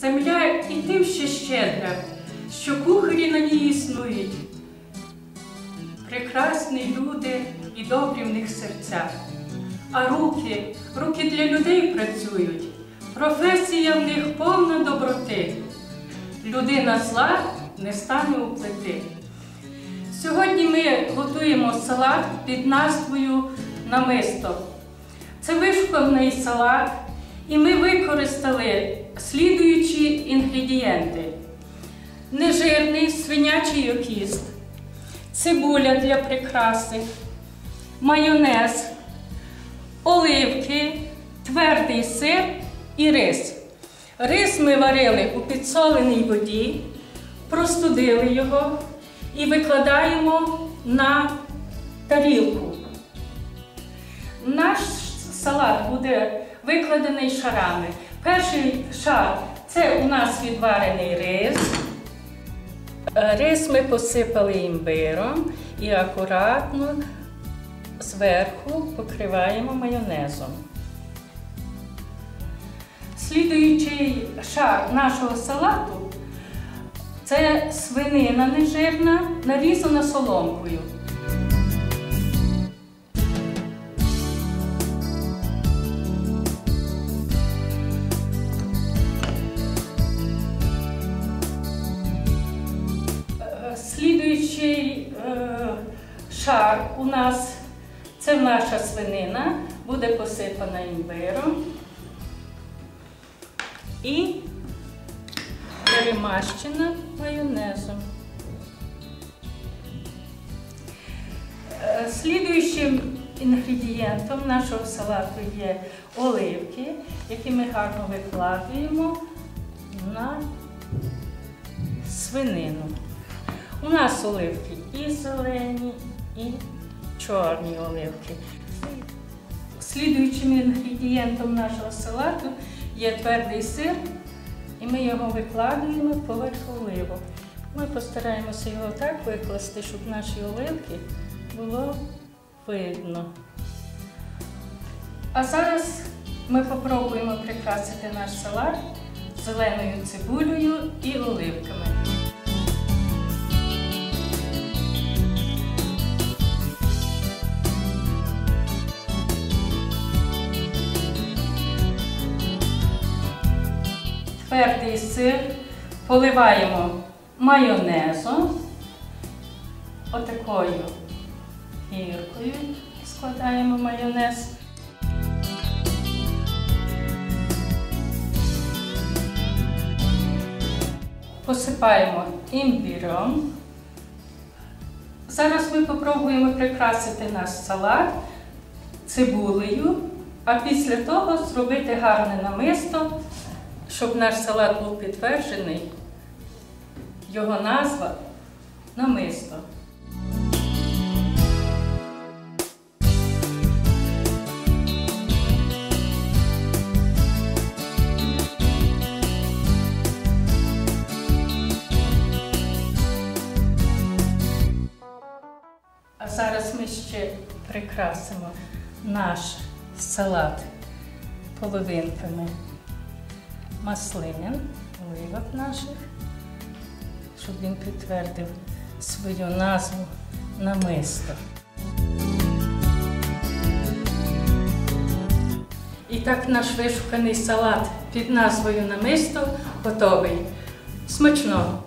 Земля і тим ще щедра, що кухарі на ній існують. Прекрасні люди і добрі в них серця. А руки, руки для людей працюють. Професія в них повна доброти. Людина зла не стане у плити. Сьогодні ми готуємо салат під назвою Намисто. Це вишуканий салат, і ми використали слідуючі інгредієнти: нежирний свинячий окіст, цибуля для прикраси, майонез, оливки, твердий сир і рис. Рис ми варили у підсоленій воді, простудили його і викладаємо на тарілку. Наш салат буде викладений шарами. Перший шар це у нас відварений рис. Е, Рис ми посипали імбиром і акуратно зверху покриваємо майонезом. Слідуючий шар нашого салату це свинина нежирна, нарізана соломкою. Слідуючий е, шар у нас це наша свинина, буде посипана імбиром і перемащена майонезом. Е, Слідуючим інгредієнтом нашого салату є оливки, які ми гарно викладуємо на свинину. У нас оливки і зелені, і чорні оливки. Слідуючим інгредієнтом нашого салату є твердий сир, і ми його викладуємо поверх оливок. Ми постараємося його так викласти, щоб наші оливки було видно. А зараз ми спробуємо прикрасити наш салат зеленою цибулею і оливками. Твердий сир поливаємо майонезом, отакою гіркою складаємо майонез. Посипаємо імбіром. Зараз ми спробуємо прикрасити наш салат цибулею, а після того зробити гарне намисто, щоб наш салат був підтверджений. Його назва намисто. А зараз ми ще прикрасимо наш салат половинками маслин, оливок наших, щоб він підтвердив свою назву намисто. І так наш вишуканий салат під назвою намисто готовий. Смачного!